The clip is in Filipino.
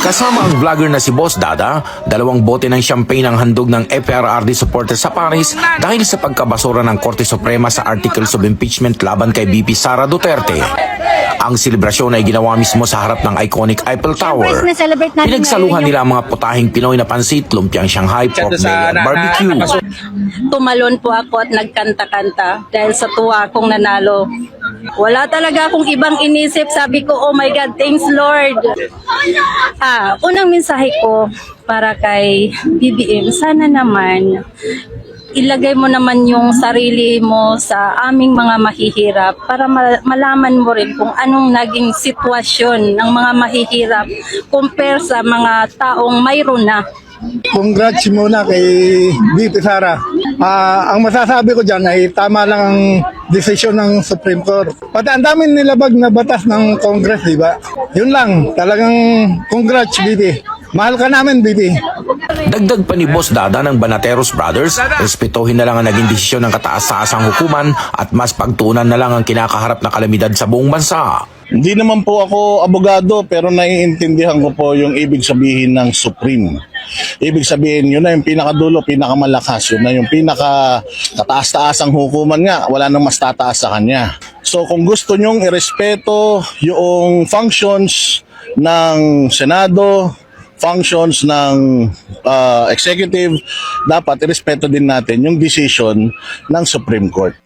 Kasama ang vlogger na si Boss Dada, dalawang bote ng champagne ang handog ng FRRD supporter sa Paris dahil sa pagkabasura ng Korte Suprema sa Articles of Impeachment laban kay BP Sara Duterte. Ang selebrasyon ay ginawa mismo sa harap ng iconic Eiffel Tower. Pinagsaluhan nila ang mga putahing Pinoy na pansit, lumpiang Shanghai, pork belly at barbecue. tumalon po ako at nagkanta-kanta dahil sa tuwa kong nanalo. Wala talaga akong ibang inisip. Sabi ko, oh my God, thanks Lord. Ah, unang mensahe ko para kay BBM, sana naman ilagay mo naman yung sarili mo sa aming mga mahihirap para ma- malaman mo rin kung anong naging sitwasyon ng mga mahihirap compare sa mga taong mayroon na. Congrats muna kay VP Sara. Ah, ang masasabi ko dyan ay tama lang ang desisyon ng Supreme Court. Pati ang daming nilabag na batas ng Congress, di ba? Yun lang, talagang congrats, VP. Mahal ka namin, VP. Dagdag pa ni Boss Dada ng Banateros Brothers, respetuhin na lang ang naging desisyon ng kataas-taasang hukuman at mas pagtunan na lang ang kinakaharap na kalamidad sa buong bansa. Hindi naman po ako abogado pero naiintindihan ko po yung ibig sabihin ng supreme. Ibig sabihin, yun na yung pinakadulo, pinakamalakas. Yun na yung pinaka kataas-taas ang hukuman nga. Wala nang mas tataas sa kanya. So kung gusto nyong irespeto yung functions ng Senado, functions ng uh, executive, dapat irespeto din natin yung decision ng Supreme Court.